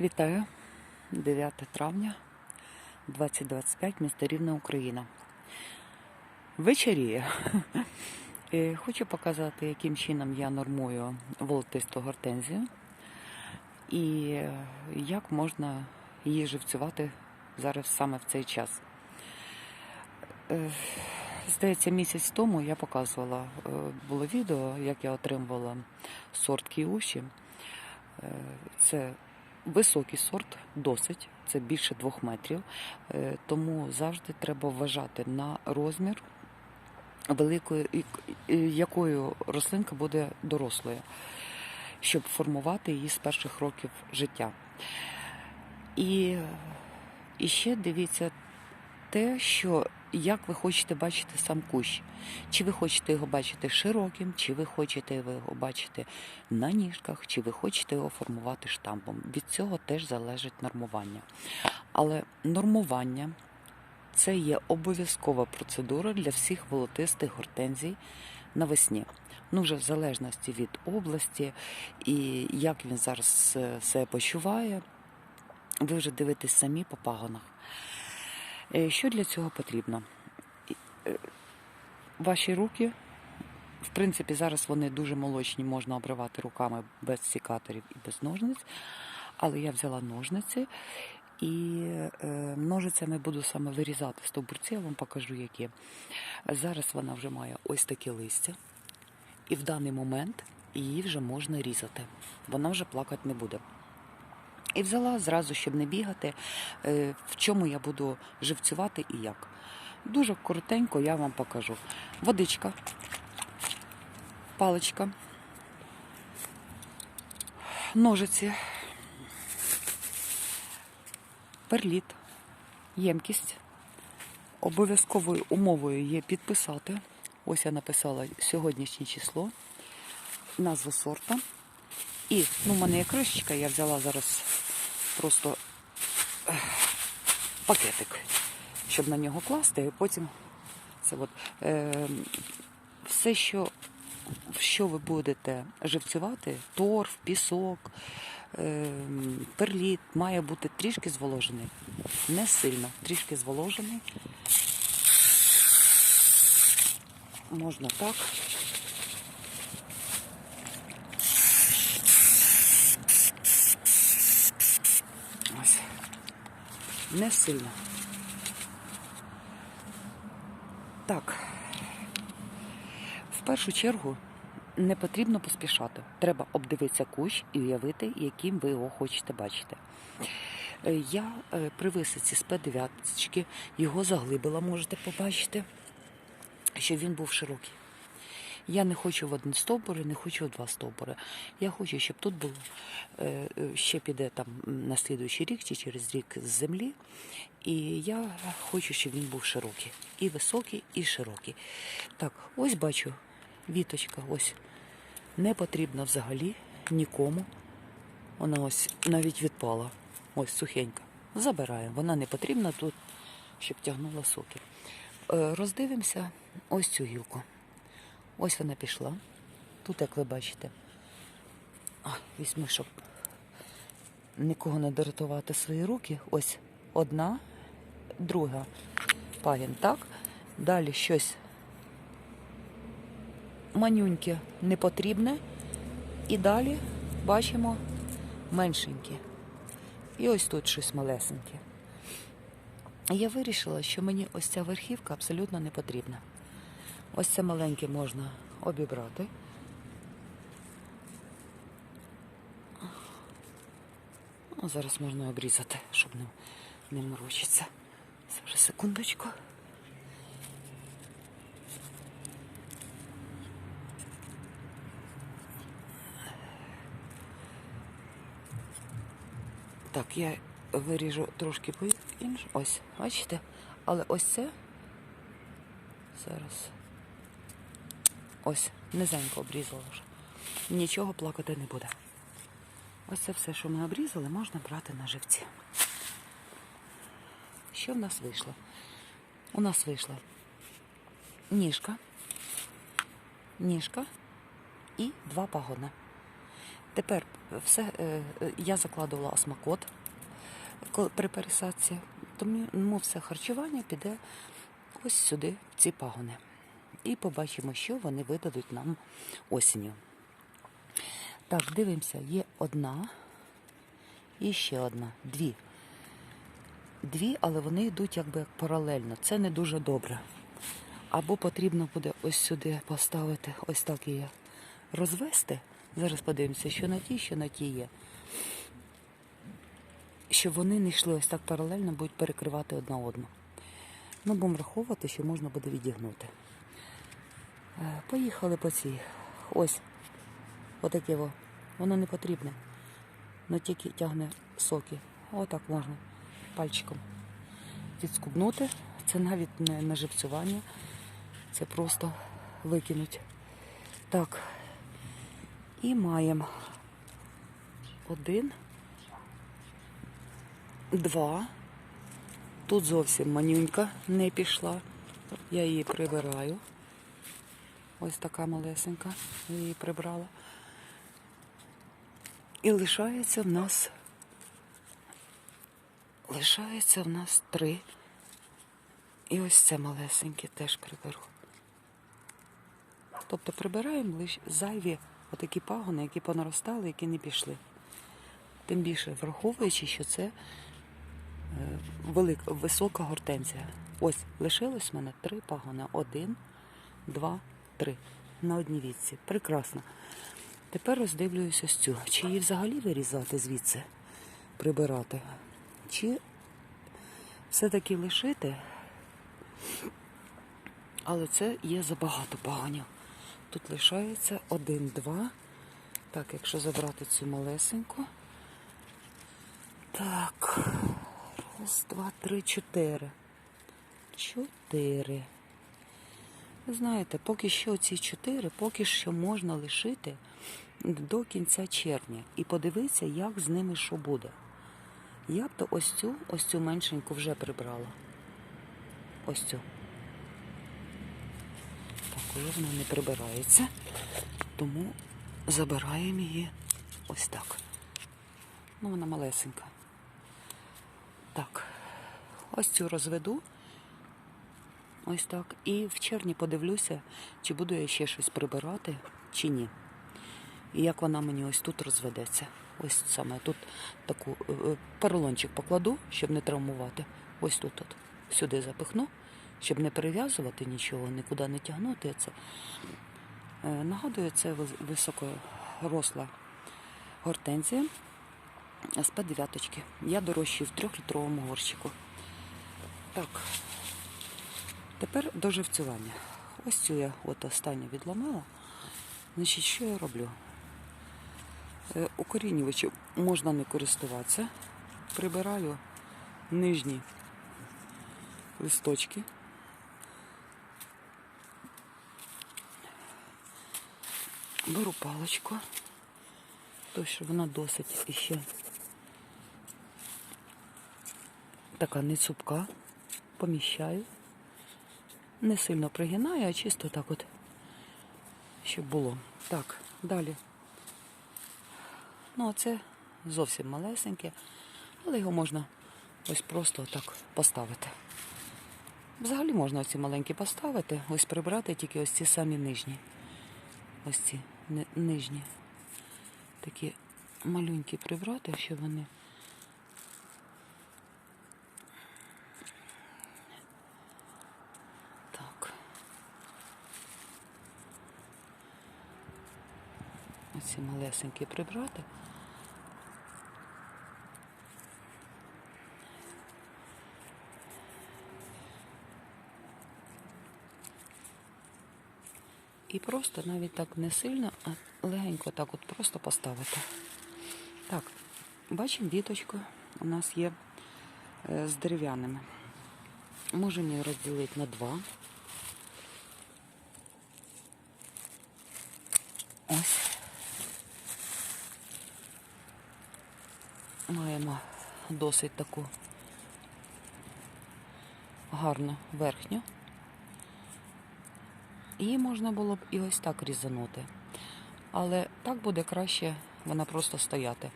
Вітаю 9 травня 2025, місто Рівне, Україна. Вечеріє. Е, Хочу показати, яким чином я нормую волотисту гортензію і як можна її живцювати зараз саме в цей час. Е, Здається, місяць тому я показувала, е, було відео, як я отримувала сорт кіуші. Це високий сорт, досить, це більше двох метрів. Е, Тому завжди треба вважати на розмір і- якою рослинка буде дорослою, щоб формувати її з перших років життя. І, і ще дивіться те, що як ви хочете бачити сам кущ. Чи ви хочете його бачити широким, чи ви хочете його бачити на ніжках, чи ви хочете його формувати штампом. Від цього теж залежить нормування. Але нормування це є обов'язкова процедура для всіх волотистих гортензій навесні. Ну, вже в залежності від області і як він зараз е, себе почуває, ви вже дивитесь самі по пагонах. Е, Що для цього потрібно? Е, Ваші руки, в принципі, зараз вони дуже молочні, можна обривати руками без сікаторів і без ножниць. Але я взяла ножниці і е, ножицями буду саме вирізати стовбурці, я вам покажу, які. Зараз вона вже має ось таке листя, і в даний момент її вже можна різати. Вона вже плакати не буде. І взяла зразу, щоб не бігати, е, в чому я буду живцювати і як. Дуже коротенько я вам покажу. Водичка, паличка, ножиці, перліт, ємкість. Обов'язковою умовою є підписати. Ось я написала сьогоднішнє число, назву сорта. І ну, в мене є кришечка, я взяла зараз просто пакетик, щоб на нього класти, і потім це от, е, все, що, що ви будете живцювати, торф, пісок, е, перліт, має бути трішки зволожений. Не сильно, трішки зволожений. Можна так. Ось. Не сильно. Так. В першу чергу не потрібно поспішати. Треба обдивитися кущ і уявити, яким ви його хочете бачити. Е, Я при висадці з П9 його заглибила, можете побачити, щоб він був широкий. Я не хочу в один стовбур, не хочу в два стовбури. Я хочу, щоб тут було е, е, ще піде там на слідуючий рік чи через рік з землі. І я хочу, щоб він був широкий. І високий, і широкий. Так, ось бачу, віточка, ось не потрібна взагалі нікому. Вона ось навіть відпала. Ось сухенька. Забираємо. Вона не потрібна тут, щоб тягнула соки. Е, Роздивимося ось цю гілку. Ось вона пішла. Тут, як ви бачите, візьми, щоб нікого не дратувати свої руки. Ось одна, друга пагін, так? Далі щось манюньке непотрібне. І далі бачимо меншеньке. І ось тут щось малесеньке. Я вирішила, що мені ось ця верхівка абсолютно не потрібна. Ось це маленьке можна обібрати. Ну, зараз можна обрізати, щоб не, не морочиться. Зараз секундочку. Так, я виріжу трошки по іншу. Ось, бачите? Але ось це зараз. Ось, низенько обрізала вже. Нічого плакати не буде. Ось це все, що ми обрізали, можна брати на живці. Що в нас вийшло? У нас вийшла ніжка, ніжка і два пагона. Тепер все, е, е, я закладувала осмакот при пересадці, тому ну, все харчування піде ось сюди, в ці пагони. І побачимо, що вони видадуть нам осінню. Так, дивимося, є одна і ще одна, дві. Дві, але вони йдуть якби як паралельно. Це не дуже добре. Або потрібно буде ось сюди поставити, ось так її розвести. Зараз подивимося, що на тій, що на тій є. Щоб вони не йшли ось так паралельно, будуть перекривати одна одну. Ну, будемо враховувати, що можна буде відігнути. Е, Поїхали по цій. Ось. Отаке во. Воно не потрібне. Но тільки тягне соки. Отак можна пальчиком відскубнути. Це навіть не на живцювання. Це просто викинуть. Так. І маємо один, два. Тут зовсім манюнька не пішла. Я її прибираю. Ось така малесенька. Я її прибрала. І лишається в нас. Лишається в нас три. І ось це малесеньке теж приберу. Тобто прибираємо лише зайві отакі пагони, які понаростали, які не пішли. Тим більше враховуючи, що це е, велика, висока гортензія. Ось лишилось в мене три пагони. Один, два, три. На одній вітці. Прекрасно. Тепер роздивлююся ось цю. Чи її взагалі вирізати звідси, прибирати? Чи все-таки лишити? Але це є забагато пагонів. Тут лишається один, два. Так, якщо забрати цю малесеньку. Так. Раз, два, три, чотири. Чотири. Знаєте, поки що ці чотири, поки що можна лишити до кінця червня і подивитися, як з ними що буде. Я б то ось цю, ось цю меншеньку вже прибрала. Ось цю. Такою вона не прибирається, тому забираємо її ось так. Ну, вона малесенька. Так, ось цю розведу. Ось так. І в червні подивлюся, чи буду я ще щось прибирати, чи ні. І як вона мені ось тут розведеться. Ось саме тут таку е, е, поролончик покладу, щоб не травмувати. Ось тут от. Сюди запихну, щоб не перев'язувати нічого, нікуди не тягнути це. Е, Нагадую, це вис- високоросла гортензія з П9. Я дорощую в трьохлітровому горщику. Так, тепер до живцювання. Ось цю я от останню відламала. Значить, що я роблю? Е, Укорінювачем можна не користуватися. Прибираю нижні листочки. Беру паличку, то що вона досить іще така не цупка, поміщаю. Не сильно пригинаю, а чисто так от, щоб було. Так, далі. Ну, а це зовсім малесеньке, але його можна ось просто так поставити. Взагалі можна оці маленькі поставити, ось прибрати тільки ось ці самі нижні. Ось ці ни- нижні. Такі малюнькі прибрати, щоб вони. Так. Оці малесенькі прибрати. І просто навіть так не сильно, а легенько так от просто поставити. Так, бачимо, віточка у нас є е, з дерев'яними. Можемо її розділити на два. Ось. Маємо досить таку гарну верхню. Її можна було б і ось так різанути. Але так буде краще вона просто стояти.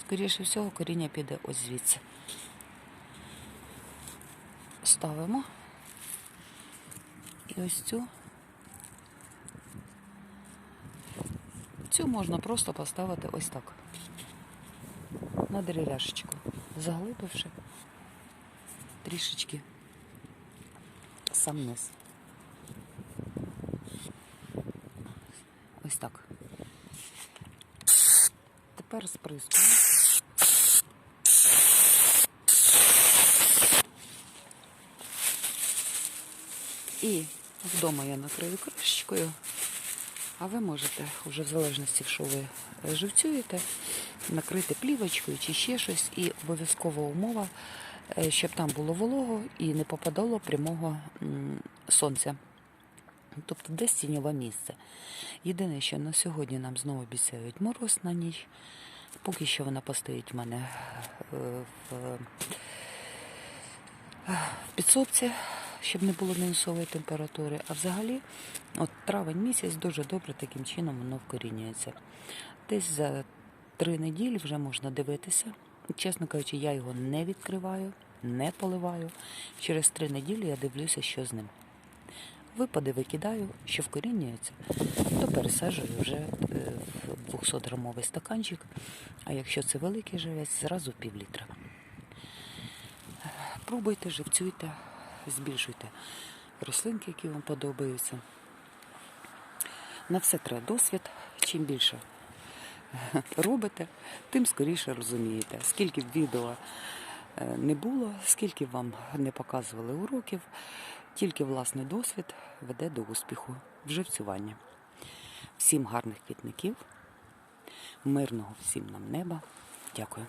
Скоріше всього, коріння піде ось звідси. Ставимо. І ось цю. Цю можна просто поставити ось так. На дерев'яшечку. Заглибивши трішечки сам низ. Ось так. Тепер сприскую. І вдома я накрию кришечкою, а ви можете, вже в залежності, що ви живцюєте, накрити плівочкою чи ще щось. І обов'язкова умова, е, щоб там було волого і не попадало прямого сонця. Тобто десь тіньове місце. Єдине, що на сьогодні нам знову обіцяють мороз на ніч. Поки що вона постоїть в мене е, в, в підсобці, щоб не було мінусової температури. А взагалі, от травень місяць дуже добре таким чином воно вкорінюється. Десь за три неділі вже можна дивитися. Чесно кажучи, я його не відкриваю, не поливаю. Через три неділі я дивлюся, що з ним. Випади викидаю, що вкорінюється, то пересаджую вже е, в 200-грамовий стаканчик. А якщо це великий живець, зразу пів літра. Пробуйте, живцюйте, збільшуйте рослинки, які вам подобаються. На все треба досвід. Чим більше робите, тим скоріше розумієте, скільки б відео е, не було, скільки вам не показували уроків, тільки власний досвід веде до успіху в живцюванні. Всім гарних квітників, мирного всім нам неба. Дякую.